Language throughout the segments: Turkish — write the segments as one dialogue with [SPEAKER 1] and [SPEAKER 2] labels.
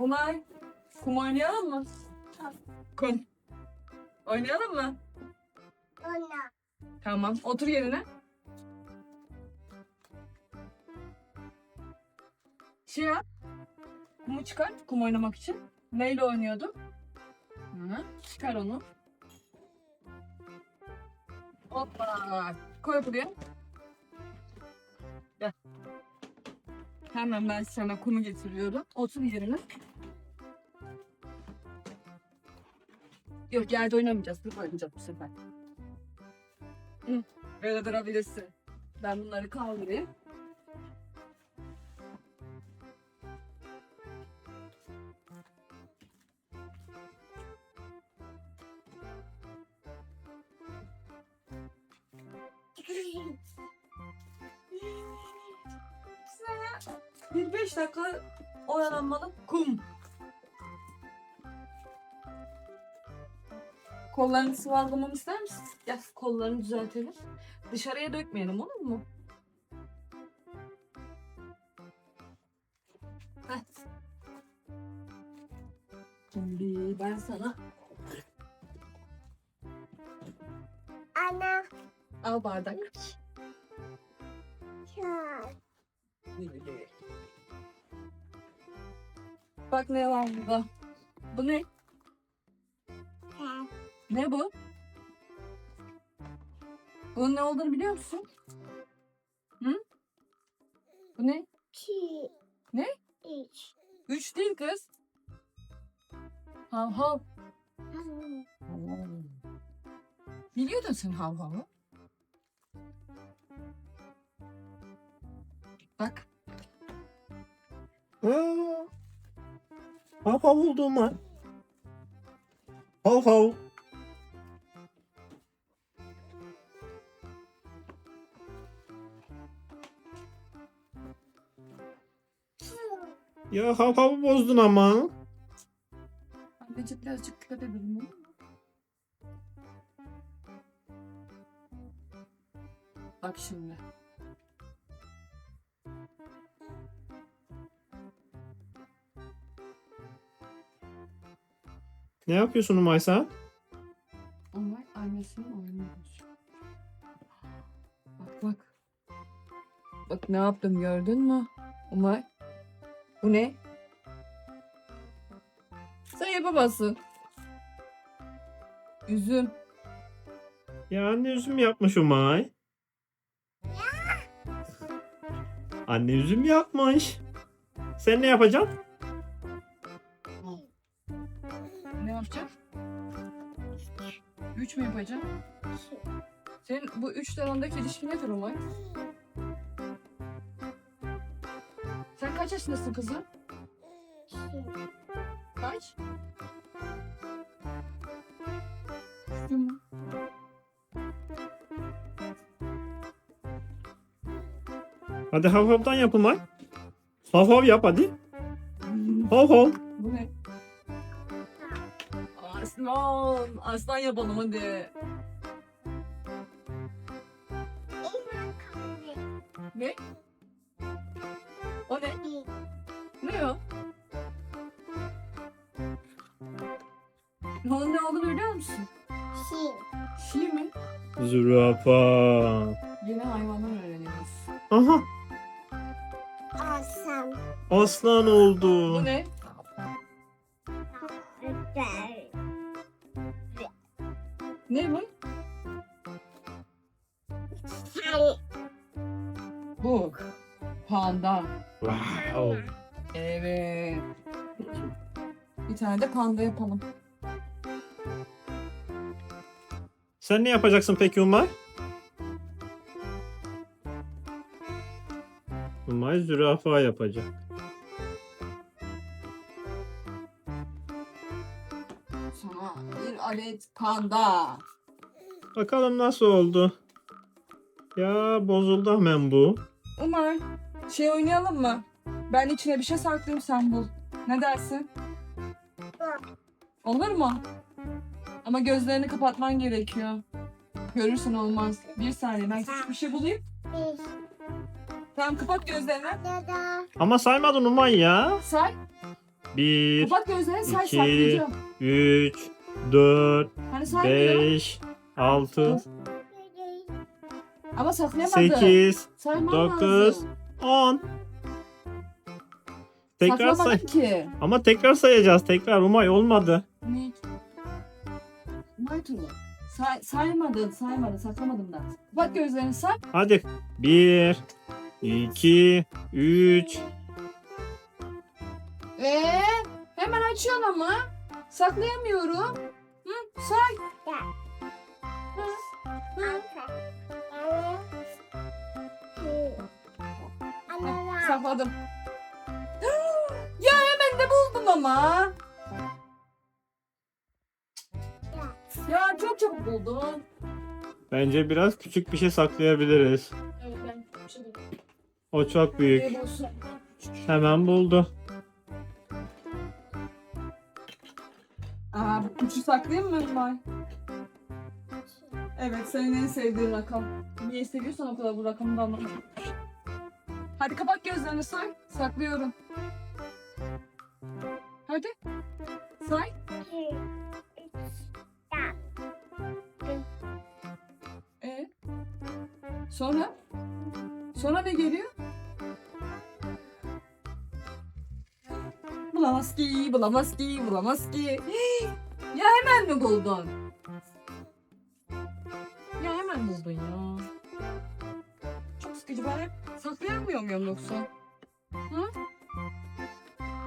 [SPEAKER 1] Umay, kum oynayalım mı? Kum. Oynayalım mı?
[SPEAKER 2] Ona.
[SPEAKER 1] Tamam. Otur yerine. Şey yap. Kumu çıkart kum oynamak için. Neyle oynuyordun? Hı, çıkar onu. Hoppa. Koy buraya. Gel. Hemen ben sana kumu getiriyorum. Otur yerine. Yok yerde oynamayacağız. Burada oynayacağız bu sefer. Hı, Böyle durabilirsin. Ben bunları kaldırayım. Bir beş dakika oyalanmalı kum. Kollarını sıvazlamamı ister misin? Gel kollarını düzeltelim. Dışarıya dökmeyelim olur mu? Heh. Şimdi ben sana
[SPEAKER 2] Ana.
[SPEAKER 1] al bardak. Bak ne var burada. Bu ne? Ne bu? Bunun ne olduğunu biliyor musun? Hı? Bu ne?
[SPEAKER 2] Ki.
[SPEAKER 1] Ne?
[SPEAKER 2] İç.
[SPEAKER 1] Üç değil kız. Hav hav. Biliyordun sen hav havı. Bak.
[SPEAKER 3] Aa, hav hav oldu mu? Hav hav. Ya hav hav bozdun ama.
[SPEAKER 1] Anneciğim birazcık dikkat edelim olur mu? Bak şimdi.
[SPEAKER 3] Ne yapıyorsun Umaysa?
[SPEAKER 1] Onlar annesinin oyunu bozuyor. Bak bak. Bak ne yaptım gördün mü? Umay. Bu ne? Sen yapamazsın. Üzüm.
[SPEAKER 3] Ya anne üzüm yapmış Umay. Anne üzüm yapmış. Sen ne yapacaksın?
[SPEAKER 1] Ne yapacaksın? Üç mü yapacaksın? Senin bu üç arandaki ilişki nedir Umay? Kaç yaşındasın kızım? Kaç? Üstü mü?
[SPEAKER 3] Hadi hav havdan yap Umay. Hav hav yap hadi. Hav hav.
[SPEAKER 1] Bu ne? Aslan. Aslan yapalım hadi. Ne? Ne, ne olduğunu biliyor musun?
[SPEAKER 2] Şey.
[SPEAKER 1] Şi mi?
[SPEAKER 3] Zürafa.
[SPEAKER 1] Yeni hayvanlar öğreniyoruz.
[SPEAKER 3] Aha
[SPEAKER 2] Asam.
[SPEAKER 3] aslan oldu.
[SPEAKER 1] Bu ne?
[SPEAKER 2] Öper.
[SPEAKER 1] Ne bu?
[SPEAKER 2] Sen.
[SPEAKER 1] Bu. Panda.
[SPEAKER 3] Wow.
[SPEAKER 1] Evet. Bir tane de panda yapalım.
[SPEAKER 3] Sen ne yapacaksın peki Umay? Umay zürafa yapacak.
[SPEAKER 1] Sana bir adet panda.
[SPEAKER 3] Bakalım nasıl oldu. Ya bozuldu hemen bu.
[SPEAKER 1] Umar, şey oynayalım mı? Ben içine bir şey saklayayım sen bul. Ne dersin? Olur mu? Ama gözlerini kapatman gerekiyor. Görürsün olmaz. Bir saniye ben küçük bir şey bulayım.
[SPEAKER 2] Bir.
[SPEAKER 1] Tamam kapat gözlerini.
[SPEAKER 2] Dada.
[SPEAKER 3] Ama saymadın Umay ya.
[SPEAKER 1] Say.
[SPEAKER 3] 1,
[SPEAKER 1] Kapat gözlerini say
[SPEAKER 3] iki,
[SPEAKER 1] saklayacağım.
[SPEAKER 3] 3, 4,
[SPEAKER 1] Hani saymıyor.
[SPEAKER 3] 5, 6,
[SPEAKER 1] Ama saklayamadım.
[SPEAKER 3] 8,
[SPEAKER 1] Saymam
[SPEAKER 3] 9,
[SPEAKER 1] lazım.
[SPEAKER 3] 10. Tekrar say.
[SPEAKER 1] Ki.
[SPEAKER 3] Ama tekrar sayacağız. Tekrar Umay olmadı.
[SPEAKER 1] Ne? Maytulu. Say, saymadın, saymadın, saklamadım da. Kapat gözlerini say.
[SPEAKER 3] Hadi. 1, 2, 3.
[SPEAKER 1] Ee, hemen açıyorsun ama. Saklayamıyorum. Hı, say. Hı, hı. Sakladım. ya hemen de buldum ama. Çabuk buldun.
[SPEAKER 3] Bence biraz küçük bir şey saklayabiliriz.
[SPEAKER 1] Evet ben çabuk.
[SPEAKER 3] O çok büyük.
[SPEAKER 1] Bulsun.
[SPEAKER 3] Hemen buldu.
[SPEAKER 1] Aa, bu üçü saklayayım mı May? Evet, senin en sevdiğin rakam. Niye seviyorsan o kadar bu rakamı da anlamadım. Hadi kapat gözlerini say. Saklıyorum. Sonra? Sonra ne geliyor? Bulamaz ki, bulamaz ki, bulamaz ki. Ya hemen mi buldun? Ya hemen buldun ya. Çok sıkıcı ben hep saklayamıyor muyum yoksa? Hı?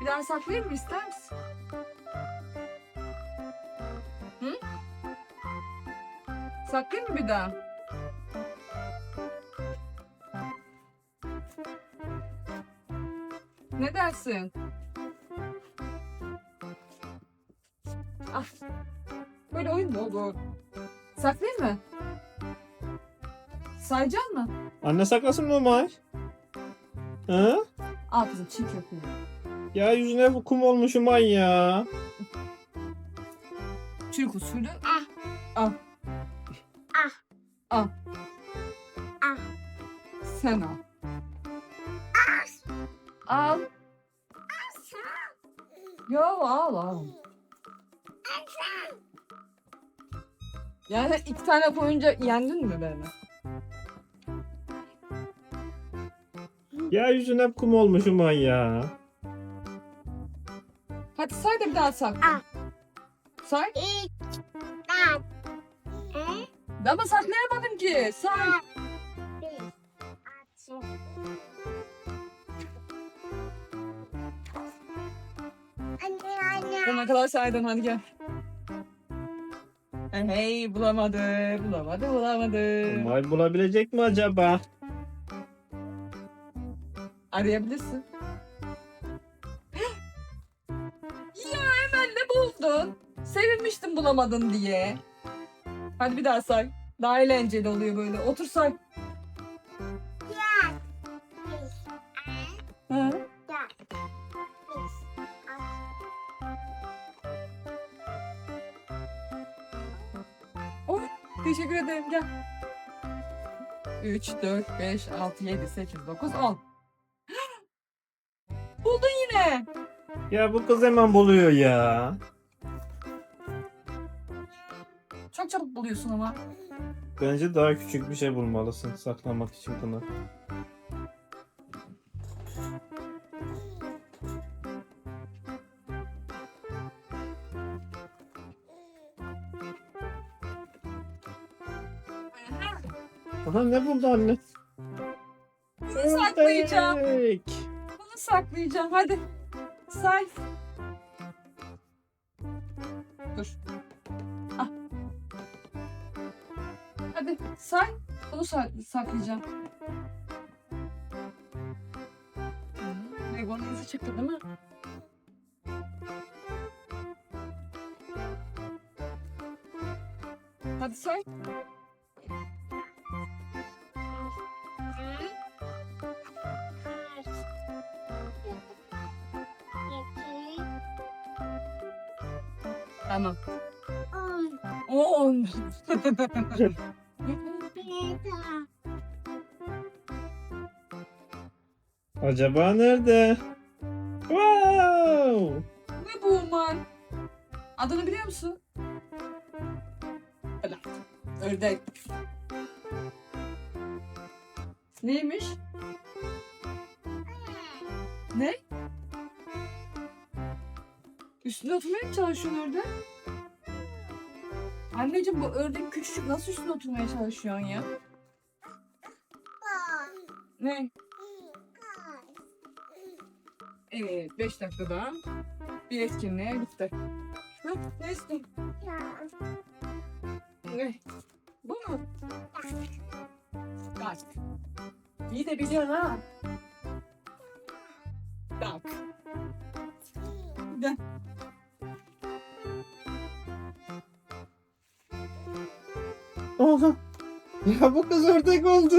[SPEAKER 1] Bir daha saklayayım mı ister misin? Hı? Saklayayım mı bir daha? Ne dersin? Ah. Böyle oyun mu olur? Saklayayım mı? Sayacaksın mı?
[SPEAKER 3] Anne saklasın mı Umay? Ha?
[SPEAKER 1] Al kızım çiğ köfte.
[SPEAKER 3] Ya yüzüne bu kum olmuş Umay ya.
[SPEAKER 1] Türk usulü.
[SPEAKER 2] Ah.
[SPEAKER 1] Al.
[SPEAKER 2] Ah.
[SPEAKER 1] Al.
[SPEAKER 2] Ah.
[SPEAKER 1] Sen al. Yo al al. Yani iki tane koyunca yendin mi beni?
[SPEAKER 3] Ya yüzüne kum olmuş Umay ya.
[SPEAKER 1] Hadi say da bir daha sakla.
[SPEAKER 2] Ah.
[SPEAKER 1] Say. Ama saklayamadım ki. Say. Sonuna kadar saydın hadi gel. Hey, bulamadı, bulamadı, bulamadı.
[SPEAKER 3] Umay bulabilecek mi acaba?
[SPEAKER 1] Arayabilirsin. ya hemen de buldun. Sevinmiştim bulamadın diye. Hadi bir daha say. Daha eğlenceli oluyor böyle. Otur say. Teşekkür ederim gel. 3, 4, 5, 6, 7, 8, 9, 10. Buldun yine.
[SPEAKER 3] Ya bu kız hemen buluyor ya.
[SPEAKER 1] Çok çabuk buluyorsun ama.
[SPEAKER 3] Bence daha küçük bir şey bulmalısın saklamak için bunu. Aha ne buldu anne?
[SPEAKER 1] Bunu saklayacağım.
[SPEAKER 3] Ördek.
[SPEAKER 1] Bunu saklayacağım. Hadi. Say. Dur. Ah. Hadi say. Bunu sa- saklayacağım. Lego'nun izi çıktı değil mi? Hadi say. Tamam. On.
[SPEAKER 3] Acaba nerede? Wow!
[SPEAKER 1] Adını biliyor musun? Ördek. Neymiş? Üstüne oturmaya mı çalışıyorsun ördek? Anneciğim bu ördek küçücük nasıl üstüne oturmaya çalışıyorsun ya? Ne? Evet 5 dakikada bir etkinliğe gitti. Hı, ne istiyorsun? Ne? Bu mu? Bak. İyi de biliyorsun ha. Bak. Gel.
[SPEAKER 3] Ya bu kız ördek oldu.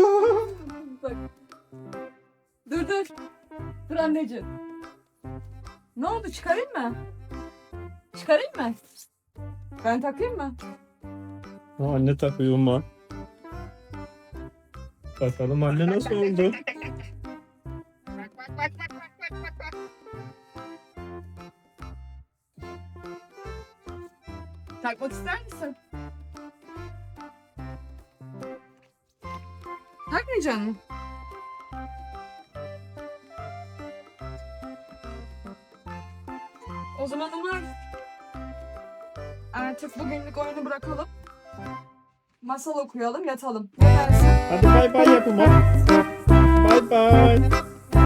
[SPEAKER 1] Bak. Dur dur. Dur anneciğim. Ne oldu çıkarayım mı? Çıkarayım mı? Ben takayım mı?
[SPEAKER 3] Aa, anne takıyor mu? Bakalım anne nasıl oldu?
[SPEAKER 1] Takmak ister misin? Takmayacak mısın? O zaman Umar artık bugünlük oyunu bırakalım. Masal okuyalım, yatalım. Ne dersin?
[SPEAKER 3] Hadi bay bay yapın. Bay bay.